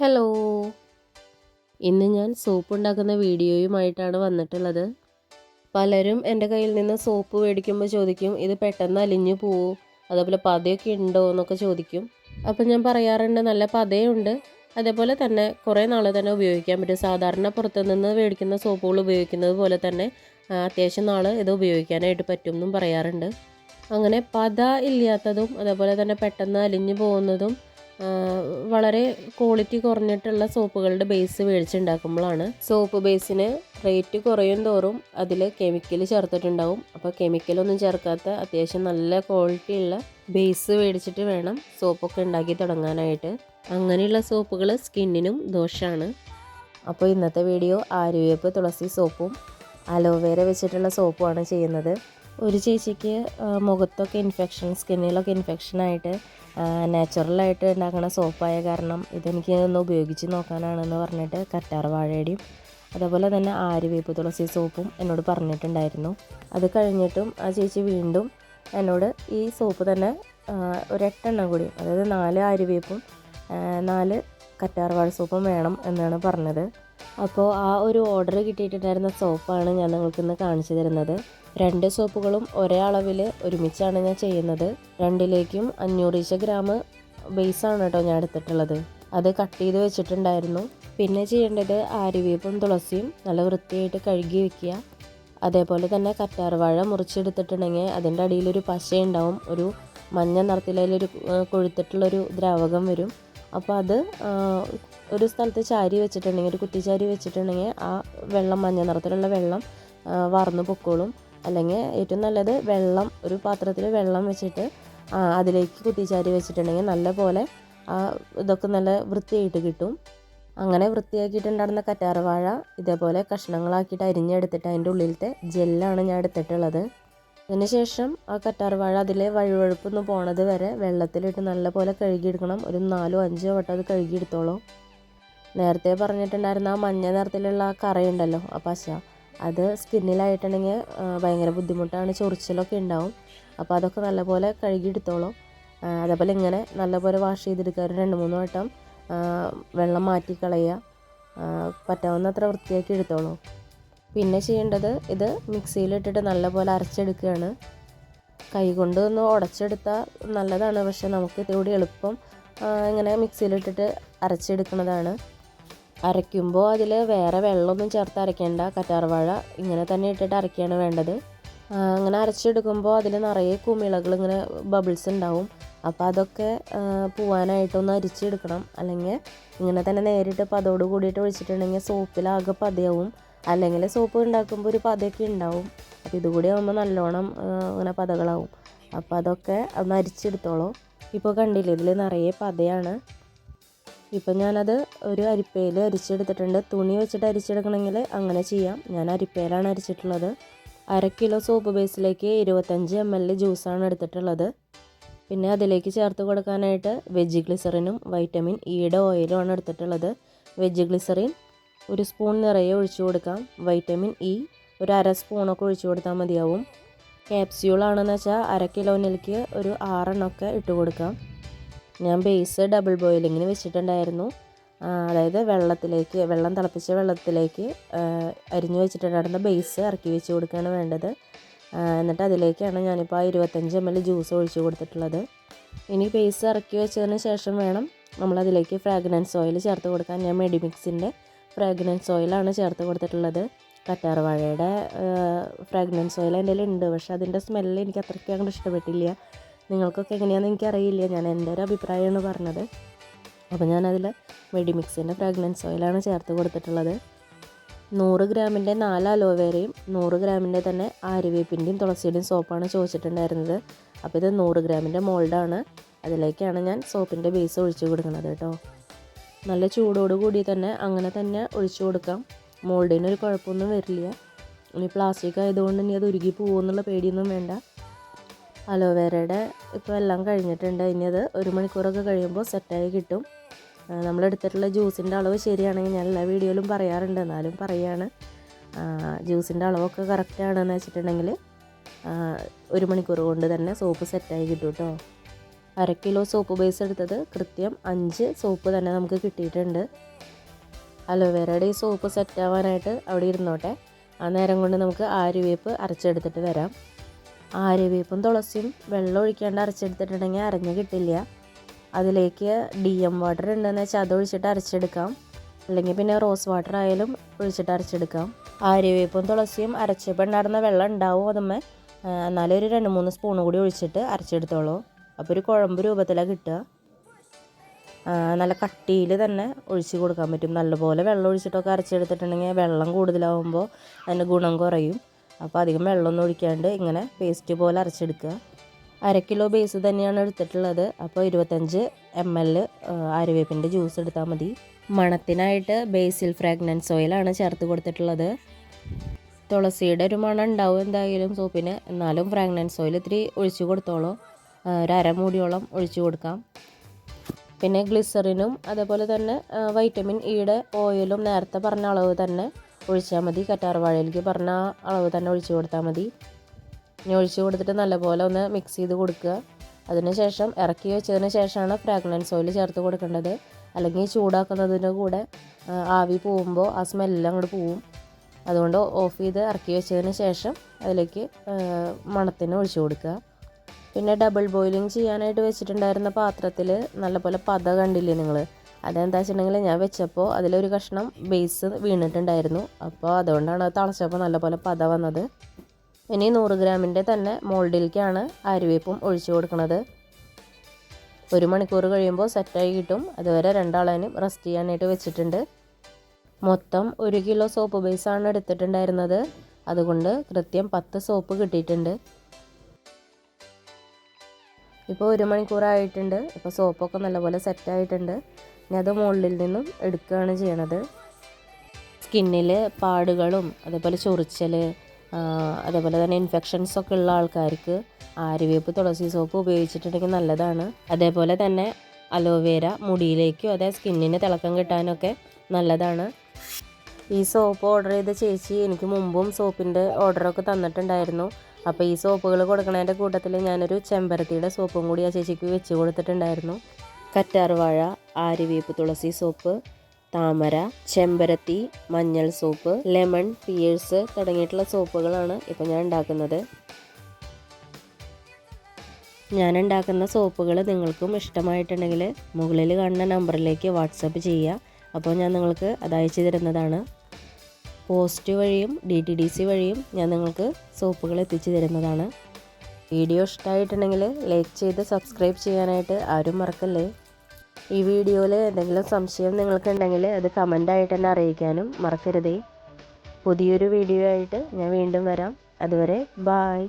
Hello ഇന്ന് ഞാൻ soap ഉണ്ടാക്കുന്ന വീഡിയോയുമായിട്ടാണ് വന്നിട്ടുള്ളത്. പലരും എന്റെ കയ്യിൽ നിന്ന് സോപ്പ് മേടിക്കുമ്പോൾ ചോദിക്കും ഇത് പെട്ടെന്ന് അലിഞ്ഞു പോവും? അതേപോലെ പതയൊക്കെ ഉണ്ടോ? എന്നൊക്കെ ചോദിക്കും. അപ്പം ഞാൻ പറയാറുണ്ട് നല്ല പതയുണ്ട്. അതേപോലെ തന്നെ കുറേ നാൾ തന്നെ ഉപയോഗിക്കാൻ പറ്റും. സാധാരണ പുറത്തുനിന്ന് മേടിക്കുന്ന സോപ്പുകൾ ഉപയോഗിക്കുന്നത് പോലെ തന്നെ അത്യാവശ്യം നാൾ ഇത് ഉപയോഗിക്കാനായിട്ട് പറ്റും എന്നും പറയാറുണ്ട്. അങ്ങനെ പത ഇല്ലാത്തതും അതേപോലെ തന്നെ പെട്ടെന്ന് അലിഞ്ഞു പോകുന്നതും വളരെ ക്വാളിറ്റി കുറഞ്ഞിട്ടുള്ള സോപ്പുകളുടെ ബേസ് മേടിച്ചുണ്ടാക്കുമ്പോഴാണ് സോപ്പ് ബേസിന് റേറ്റ് കുറയും തോറും അതിൽ കെമിക്കൽ ചേർത്തിട്ടുണ്ടാവും. അപ്പോൾ കെമിക്കലൊന്നും ചേർക്കാത്ത അത്യാവശ്യം നല്ല ക്വാളിറ്റി ഉള്ള ബേസ് മേടിച്ചിട്ട് വേണം സോപ്പൊക്കെ ഉണ്ടാക്കി തുടങ്ങാനായിട്ട്. അങ്ങനെയുള്ള സോപ്പുകൾ സ്കിന്നിനും ദോഷമാണ് അപ്പോൾ ഇന്നത്തെ വീഡിയോ ആര്യവേപ്പ് തുളസി സോപ്പും അലോവേര വെച്ചിട്ടുള്ള സോപ്പുമാണ് ചെയ്യുന്നത്. ഒരു ചേച്ചിക്ക് മുഖത്തൊക്കെ ഇൻഫെക്ഷൻ സ്കിന്നിലൊക്കെ ഇൻഫെക്ഷനായിട്ട് നാച്ചുറലായിട്ട് ഉണ്ടാക്കുന്ന സോപ്പായ കാരണം ഇതെനിക്ക് ഒന്ന് ഉപയോഗിച്ച് നോക്കാനാണെന്ന് പറഞ്ഞിട്ട് കറ്റാർ വാഴയുടെയും അതേപോലെ തന്നെ ആര്യവേപ്പ് തുളസി സോപ്പും എന്നോട് പറഞ്ഞിട്ടുണ്ടായിരുന്നു. അത് കഴിഞ്ഞിട്ടും ആ ചേച്ചി വീണ്ടും എന്നോട് ഈ സോപ്പ് തന്നെ ഒരു എട്ടെണ്ണം കൂടി അതായത് നാല് ആര്യവേപ്പും നാല് കറ്റാർ വാഴ സോപ്പും വേണം എന്നാണ് പറഞ്ഞത്. അപ്പോൾ ആ ഒരു ഓർഡർ കിട്ടിയിട്ടുണ്ടായിരുന്ന സോപ്പാണ് ഞാൻ നിങ്ങൾക്ക് ഇന്ന് കാണിച്ചു തരുന്നത്. രണ്ട് സോപ്പുകളും ഒരേ അളവിൽ ഒരുമിച്ചാണ് ഞാൻ ചെയ്യുന്നത്. രണ്ടിലേക്കും അഞ്ഞൂറ് ഗ്രാം ബേസാണ് കേട്ടോ ഞാൻ എടുത്തിട്ടുള്ളത്. അത് കട്ട് ചെയ്ത് വെച്ചിട്ടുണ്ടായിരുന്നു. പിന്നെ ചെയ്യേണ്ടത് ആര്യവേപ്പും തുളസിയും നല്ല വൃത്തിയായിട്ട് കഴുകി വെക്കുക. അതേപോലെ തന്നെ കറ്റാർവാഴ മുറിച്ചെടുത്തിട്ടുണ്ടെങ്കിൽ അതിന്റെ അടിയിലൊരു പശ ഉണ്ടാവും ഒരു മഞ്ഞ നിറത്തിലൊരു കൊഴുത്തിട്ടുള്ളൊരു ദ്രാവകം വരും. അപ്പോൾ അത് ഒരു സ്ഥലത്ത് ചാരി വെച്ചിട്ടുണ്ടെങ്കിൽ ഒരു കുത്തിച്ചാരി വെച്ചിട്ടുണ്ടെങ്കിൽ ആ വെള്ളം മഞ്ഞ നിറത്തിലുള്ള വെള്ളം വറന്ന് പൊക്കോളും. അല്ലെങ്കിൽ ഏറ്റവും നല്ലത് വെള്ളം ഒരു പാത്രത്തിൽ വെള്ളം വെച്ചിട്ട് അതിലേക്ക് കുത്തിച്ചാരി വെച്ചിട്ടുണ്ടെങ്കിൽ നല്ല പോലെ ആ ഇതൊക്കെ നല്ല വൃത്തിയായിട്ട് കിട്ടും. അങ്ങനെ വൃത്തിയാക്കിയിട്ടുണ്ടായിരുന്ന കറ്റാർവാഴ ഇതേപോലെ കഷ്ണങ്ങളാക്കിയിട്ട് അരിഞ്ഞെടുത്തിട്ട് അതിന്റെ ഉള്ളിലത്തെ ജെല്ലാണ് ഞാൻ എടുത്തിട്ടുള്ളത്. അതിനുശേഷം ആ കറ്റാർവാഴ അതിലെ വഴുവഴുപ്പൊന്ന് പോണത് വരെ വെള്ളത്തിലിട്ട് നല്ലപോലെ കഴുകിയെടുക്കണം. ഒരു നാലോ അഞ്ചോ വട്ടം അത് കഴുകിയെടുത്തോളൂ. നേരത്തെ പറഞ്ഞിട്ടുണ്ടായിരുന്ന ആ മഞ്ഞ നിറത്തിലുള്ള ആ കറയുണ്ടല്ലോ ആ പശ. അത് സ്കിന്നിലായിട്ടുണ്ടെങ്കിൽ ഭയങ്കര ബുദ്ധിമുട്ടാണ്. ചൊറിച്ചിലൊക്കെ ഉണ്ടാവും. അപ്പോൾ അതൊക്കെ നല്ലപോലെ കഴുകിയെടുത്തോളൂ. അതേപോലെ ഇങ്ങനെ നല്ലപോലെ വാഷ് ചെയ്തെടുക്കുക. ഒരു രണ്ട് മൂന്ന് വട്ടം വെള്ളം മാറ്റി കളയുക പറ്റാവുന്നത്ര വൃത്തിയാക്കി എടുത്തോളൂ. പിന്നെ ചെയ്യേണ്ടത് ഇത് മിക്സിയിലിട്ടിട്ട് നല്ലപോലെ അരച്ചെടുക്കുകയാണ്. കൈകൊണ്ട് ഒന്ന് ഉടച്ചെടുത്താൽ നല്ലതാണ്. പക്ഷെ നമുക്ക് ഇതിലൂടെ എളുപ്പം ഇങ്ങനെ മിക്സിയിലിട്ടിട്ട് അരച്ചെടുക്കുന്നതാണ്. അരയ്ക്കുമ്പോൾ അതിൽ വേറെ വെള്ളമൊന്നും ചേർത്ത് അരയ്ക്കേണ്ട. കറ്റാർവാഴ ഇങ്ങനെ തന്നെ ഇട്ടിട്ട് അരയ്ക്കുകയാണ് വേണ്ടത്. അങ്ങനെ അരച്ചെടുക്കുമ്പോൾ അതിൽ നിറയെ കുമിളകൾ ഇങ്ങനെ ബബിൾസ് ഉണ്ടാവും. അപ്പോൾ അതൊക്കെ പോവാനായിട്ടൊന്ന് അരിച്ചെടുക്കണം. അല്ലെങ്കിൽ ഇങ്ങനെ തന്നെ നേരിട്ട് പതോട് കൂടിയിട്ട് ഒഴിച്ചിട്ടുണ്ടെങ്കിൽ സോപ്പിലാകെ പതയാവും. അല്ലെങ്കിൽ സോപ്പ് ഉണ്ടാക്കുമ്പോൾ ഒരു പതയൊക്കെ ഉണ്ടാവും. അപ്പോൾ ഇതുകൂടി ആകുമ്പോൾ നല്ലോണം അങ്ങനെ പതകളാവും. അപ്പോൾ അതൊക്കെ ഒന്ന് അരിച്ചെടുത്തോളൂ. ഇപ്പോൾ കണ്ടില്ലേ ഇതിൽ നിറയെ പതയാണ്. ഇപ്പം ഞാനത് ഒരു അരിപ്പയിൽ അരിച്ചെടുത്തിട്ടുണ്ട്. തുണി വെച്ചിട്ട് അരിച്ചെടുക്കണമെങ്കിൽ അങ്ങനെ ചെയ്യാം. ഞാൻ അരിപ്പയിലാണ് അരിച്ചിട്ടുള്ളത്. അര കിലോ സോപ്പ് ബേസിലേക്ക് ഇരുപത്തഞ്ച് എം എൽ ജ്യൂസാണ് എടുത്തിട്ടുള്ളത്. പിന്നെ അതിലേക്ക് ചേർത്ത് കൊടുക്കാനായിട്ട് വെജ് ഗ്ലിസറിനും വൈറ്റമിൻ ഇയുടെ ഓയിലും ആണ് എടുത്തിട്ടുള്ളത്. വെജ് ഗ്ലിസറിൻ ഒരു സ്പൂൺ നിറയെ ഒഴിച്ചു കൊടുക്കാം. വൈറ്റമിൻ ഇ ഒരു അര സ്പൂണൊക്കെ ഒഴിച്ചു കൊടുത്താൽ മതിയാവും. ക്യാപ്സ്യൂളാണെന്ന് വെച്ചാൽ അര കിലോനിലേക്ക് ഒരു ആറെണ്ണമൊക്കെ ഇട്ട് കൊടുക്കാം. ഞാൻ ബേസ് ഡബിൾ ബോയിലിങ്ങിന് വെച്ചിട്ടുണ്ടായിരുന്നു. അതായത് വെള്ളത്തിലേക്ക് വെള്ളം തിളപ്പിച്ച വെള്ളത്തിലേക്ക് അരിഞ്ഞു വെച്ചിട്ടുണ്ടായിരുന്ന ബേസ് ഇറക്കി വെച്ച് കൊടുക്കുകയാണ് വേണ്ടത്. എന്നിട്ട് അതിലേക്കാണ് ഞാനിപ്പോൾ ആ ഇരുപത്തഞ്ച് എം എൽ ജ്യൂസ് ഒഴിച്ച് കൊടുത്തിട്ടുള്ളത്. ഇനി ബേസ് ഇറക്കി വെച്ചതിന് ശേഷം വേണം നമ്മളതിലേക്ക് ഫ്രാഗ്രൻസ് ഓയിൽ ചേർത്ത് കൊടുക്കാൻ. ഞാൻ മെഡിമിക്സിന്റെ ഫ്രാഗ്രൻസ് ഓയിലാണ് ചേർത്ത് കൊടുത്തിട്ടുള്ളത്. കറ്റാർ വാഴയുടെ ഫ്രാഗ്രൻസ് ഓയിൽ എന്റെ ഉണ്ട് പക്ഷേ അതിന്റെ സ്മെല്ല് എനിക്ക് അത്രയ്ക്ക് അങ്ങോട്ട് ഇഷ്ടപ്പെട്ടില്ല. നിങ്ങൾക്കൊക്കെ എങ്ങനെയാണെന്ന് എനിക്കറിയില്ല. ഞാൻ എന്റെ ഒരു അഭിപ്രായമാണ് പറഞ്ഞത്. അപ്പോൾ ഞാനതിൽ മെഡിമിക്സിന്റെ ഫ്രാഗ്രൻസ് ഓയിലാണ് ചേർത്ത് കൊടുത്തിട്ടുള്ളത്. നൂറ് ഗ്രാമിന്റെ നാല് അലോവേരയും നൂറ് ഗ്രാമിന്റെ തന്നെ ആര്യവേപ്പിന്റെയും തുളസിയുടെയും സോപ്പാണ് ചോദിച്ചിട്ടുണ്ടായിരുന്നത്. അപ്പോൾ ഇത് നൂറ് ഗ്രാമിന്റെ മോൾഡാണ് അതിലേക്കാണ് ഞാൻ സോപ്പിന്റെ ബേസ് ഒഴിച്ചു കൊടുക്കുന്നത് കേട്ടോ. നല്ല ചൂടോട് കൂടി തന്നെ അങ്ങനെ തന്നെ ഒഴിച്ചു കൊടുക്കാം. മോൾഡിനൊരു കുഴപ്പമൊന്നും വരില്ല. ഇനി പ്ലാസ്റ്റിക് ആയതുകൊണ്ട് ഇനി അത് ഉരുകി പോകുമെന്നുള്ള പേടിയൊന്നും വേണ്ട. അലോവേരയുടെ ഇപ്പോൾ എല്ലാം കഴിഞ്ഞിട്ടുണ്ട്. ഇനി അത് ഒരു മണിക്കൂറൊക്കെ കഴിയുമ്പോൾ സെറ്റായി കിട്ടും. നമ്മളെടുത്തിട്ടുള്ള ജ്യൂസിന്റെ അളവ് ശരിയാണെങ്കിൽ ഞാൻ എല്ലാ വീഡിയോയിലും പറയാറുണ്ട്. എന്നാലും പറയാണ്. ജ്യൂസിന്റെ അളവൊക്കെ കറക്റ്റാണെന്ന് വെച്ചിട്ടുണ്ടെങ്കിൽ ഒരു മണിക്കൂർ കൊണ്ട് തന്നെ സോപ്പ് സെറ്റായി കിട്ടും കേട്ടോ അര കിലോ സോപ്പ് ബേസ് എടുത്തത് കൃത്യം അഞ്ച് സോപ്പ് തന്നെ നമുക്ക് കിട്ടിയിട്ടുണ്ട്. അലോവേരയുടെ ഈ സോപ്പ് സെറ്റാവാനായിട്ട് അവിടെ ഇരുന്നോട്ടെ. ആ നേരം കൊണ്ട് നമുക്ക് ആര്യവേപ്പ് അരച്ചെടുത്തിട്ട് വരാം. ആര്യവേപ്പും തുളസിയും വെള്ളം ഒഴിക്കാണ്ട് അരച്ചെടുത്തിട്ടുണ്ടെങ്കിൽ അരഞ്ഞ് കിട്ടില്ല. അതിലേക്ക് ഡി എം വാട്ടർ ഉണ്ടെന്ന് വെച്ചാൽ അത് ഒഴിച്ചിട്ട് അരച്ചെടുക്കാം. അല്ലെങ്കിൽ പിന്നെ റോസ് വാട്ടർ ആയാലും ഒഴിച്ചിട്ട് അരച്ചെടുക്കാം. ആര്യവേപ്പും തുളസിയും അരച്ചപ്പോൾ ഉണ്ടായിരുന്ന വെള്ളം ഉണ്ടാവും അതുമ്മേ. എന്നാലും ഒരു രണ്ട് മൂന്ന് സ്പൂൺ കൂടി ഒഴിച്ചിട്ട് അരച്ചെടുത്തോളൂ. അപ്പോൾ ഒരു കുഴമ്പ് രൂപത്തിലാണ് കിട്ടുക. നല്ല കട്ടിയിൽ തന്നെ ഒഴിച്ച് കൊടുക്കാൻ പറ്റും. നല്ലപോലെ വെള്ളം ഒഴിച്ചിട്ടൊക്കെ അരച്ചെടുത്തിട്ടുണ്ടെങ്കിൽ വെള്ളം കൂടുതലാവുമ്പോൾ അതിന്റെ ഗുണം കുറയും. അപ്പോൾ അധികം വെള്ളമൊന്നും ഒഴിക്കാണ്ട് ഇങ്ങനെ പേസ്റ്റ് പോലെ അരച്ചെടുക്കുക. അര കിലോ ബേസ് തന്നെയാണ് എടുത്തിട്ടുള്ളത്. അപ്പോൾ ഇരുപത്തഞ്ച് എം എൽ ആര്യവേപ്പിന്റെ ജ്യൂസ് എടുത്താൽ മതി. മണത്തിനായിട്ട് ബേസിൽ ഫ്രാഗ്രൻസ് ഓയിലാണ് ചേർത്ത് കൊടുത്തിട്ടുള്ളത്. തുളസിയുടെ ഒരു മണം ഉണ്ടാവും എന്തായാലും സോപ്പിന്. എന്നാലും ഫ്രാഗ്രൻസ് ഓയിൽ ഇത്തിരി ഒഴിച്ചു കൊടുത്തോളൂ. ഒരു അരമൂടിയോളം ഒഴിച്ചു കൊടുക്കാം. പിന്നെ ഗ്ലിസറിനും അതേപോലെ തന്നെ വൈറ്റമിൻ ഇയുടെ ഓയിലും നേരത്തെ പറഞ്ഞ അളവ് തന്നെ ഒഴിച്ചാൽ മതി. കറ്റാർവാഴയിലേക്ക് പറഞ്ഞ അളവ് തന്നെ ഒഴിച്ചു കൊടുത്താൽ മതി. ഇനി ഒഴിച്ചു കൊടുത്തിട്ട് നല്ലപോലെ ഒന്ന് മിക്സ് ചെയ്ത് കൊടുക്കുക. അതിനുശേഷം ഇറക്കി വെച്ചതിന് ശേഷമാണ് ഫ്രാഗ്രൻസ് ഓയിൽ ചേർത്ത് കൊടുക്കേണ്ടത്. അല്ലെങ്കിൽ ചൂടാക്കുന്നതിന്റെ കൂടെ ആവി പോകുമ്പോൾ ആ സ്മെല്ലാം അങ്ങോട്ട് പോവും. അതുകൊണ്ട് ഓഫ് ചെയ്ത് ഇറക്കി വെച്ചതിന് ശേഷം അതിലേക്ക് മണത്തിന് ഒഴിച്ചു കൊടുക്കുക. പിന്നെ ഡബിൾ ബോയിലിംഗ് ചെയ്യാനായിട്ട് വെച്ചിട്ടുണ്ടായിരുന്ന പാത്രത്തിൽ നല്ലപോലെ പത കണ്ടില്ലേ നിങ്ങൾ അതെന്താ വെച്ചിട്ടുണ്ടെങ്കിൽ ഞാൻ വെച്ചപ്പോൾ അതിലൊരു കഷ്ണം ബേസ് വീണിട്ടുണ്ടായിരുന്നു. അപ്പോൾ അതുകൊണ്ടാണ് അത് തളച്ചപ്പോൾ നല്ലപോലെ പത വന്നത്. ഇനി നൂറ് ഗ്രാമിന്റെ തന്നെ മോൾഡിലേക്കാണ് അരുവേപ്പും ഒഴിച്ചു കൊടുക്കുന്നത് ഒരു മണിക്കൂർ കഴിയുമ്പോൾ സെറ്റായി കിട്ടും. അതുവരെ രണ്ടാളേനും റെസ്റ്റ് ചെയ്യാനായിട്ട് വെച്ചിട്ടുണ്ട്. മൊത്തം ഒരു കിലോ സോപ്പ് ബേസാണ് എടുത്തിട്ടുണ്ടായിരുന്നത്. അതുകൊണ്ട് കൃത്യം പത്ത് സോപ്പ് കിട്ടിയിട്ടുണ്ട്. ഇപ്പോൾ ഒരു മണിക്കൂറായിട്ടുണ്ട്. ഇപ്പോൾ സോപ്പൊക്കെ നല്ലപോലെ സെറ്റായിട്ടുണ്ട്. ഇനി അത് മുകളിൽ നിന്നും എടുക്കുകയാണ് ചെയ്യണത്. സ്കിന്നിൽ പാടുകളും അതേപോലെ ചൊറിച്ചൽ അതേപോലെ തന്നെ ഇൻഫെക്ഷൻസ് ഒക്കെ ഉള്ള ആൾക്കാർക്ക് ആര്യവേപ്പ് തുളസി സോപ്പ് ഉപയോഗിച്ചിട്ടുണ്ടെങ്കിൽ നല്ലതാണ്. അതേപോലെ തന്നെ അലോവേര മുടിയിലേക്കും അതേ സ്കിന്നിന് തിളക്കം കിട്ടാനൊക്കെ നല്ലതാണ്. ഈ സോപ്പ് ഓർഡർ ചെയ്ത ചേച്ചി എനിക്ക് മുമ്പും സോപ്പിന്റെ ഓർഡറൊക്കെ തന്നിട്ടുണ്ടായിരുന്നു. അപ്പോൾ ഈ സോപ്പുകൾ കൊടുക്കുന്നതിന്റെ കൂട്ടത്തിൽ ഞാനൊരു ചെമ്പരത്തിയുടെ സോപ്പും കൂടി ആ ചേച്ചിക്ക് വെച്ച് കൊടുത്തിട്ടുണ്ടായിരുന്നു. കറ്റാർവാഴ ആര്യവേപ്പ് തുളസി സോപ്പ് താമര ചെമ്പരത്തി മഞ്ഞൾ സോപ്പ് ലെമൺ പിയേഴ്സ് തുടങ്ങിയിട്ടുള്ള സോപ്പുകളാണ് ഇപ്പോൾ ഞാൻ ഉണ്ടാക്കുന്നത്. ഞാൻ ഉണ്ടാക്കുന്ന സോപ്പുകൾ നിങ്ങൾക്കും ഇഷ്ടമായിട്ടുണ്ടെങ്കിൽ മുകളിൽ കാണുന്ന നമ്പറിലേക്ക് വാട്സപ്പ് ചെയ്യുക. അപ്പോൾ ഞാൻ നിങ്ങൾക്ക് അത് അയച്ചു തരുന്നതാണ്. പോസ്റ്റ് വഴിയും ഡി ടി ഡി സി വഴിയും ഞാൻ നിങ്ങൾക്ക് സോപ്പുകൾ എത്തിച്ചു തരുന്നതാണ്. വീഡിയോ ഇഷ്ടമായിട്ടുണ്ടെങ്കിൽ ലൈക്ക് ചെയ്ത് സബ്സ്ക്രൈബ് ചെയ്യാനായിട്ട് ആരും മറക്കല്ലേ? ഈ വീഡിയോയിൽ എന്തെങ്കിലും സംശയം നിങ്ങൾക്കുണ്ടെങ്കിൽ അത് കമന്റായിട്ട് തന്നെ അറിയിക്കാനും മറക്കരുതേ. പുതിയൊരു വീഡിയോ ആയിട്ട് ഞാൻ വീണ്ടും വരാം. അതുവരെ ബായ്